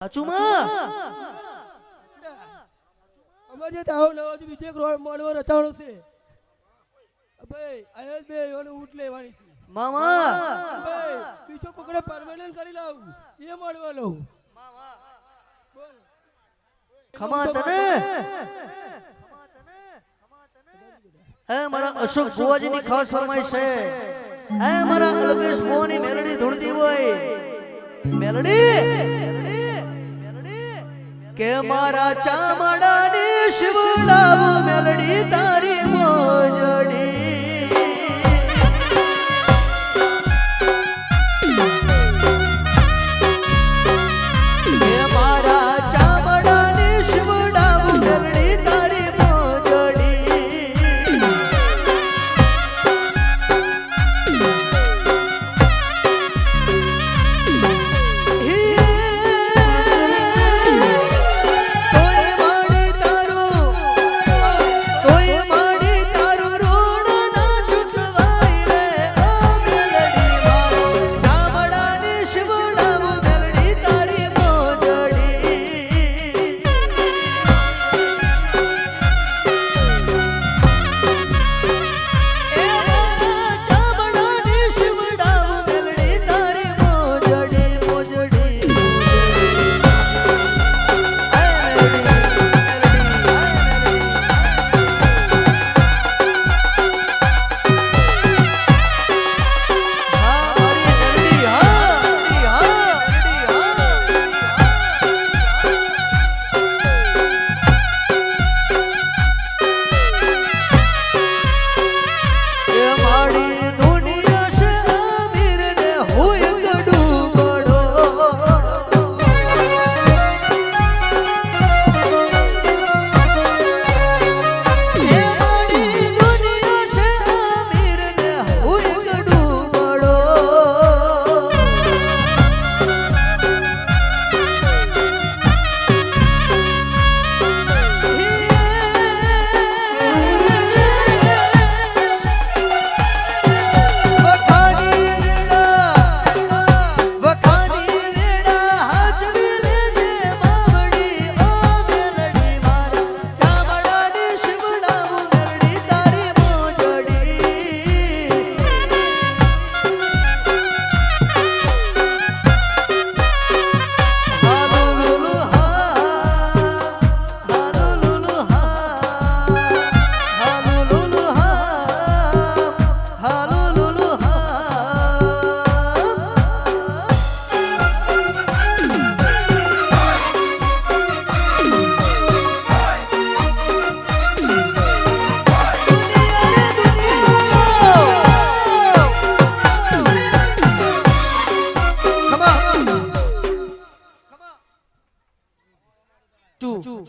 સાચુમાં અમારે જે તાવ લેવા છે બીજે રોડ મળવા રતાણો છે. ભાઈ આયા બે એવાનો ઊંટ લેવાની છે. મામા! ભાઈ બીજો પકડે પરમેનન્ટ કરી લાવ. એ મળવા લઉં બોલ. ખમા તને! હે મારા અશોક બુવાજીની ખાસ ફરમાઈશ છે. હે મારા અલ્પેશ બુવાની મેલડી ધૂણતી હોય. મેલડી! કે મારા ચામડાની શિવડાવ મેલડી તારી ચુ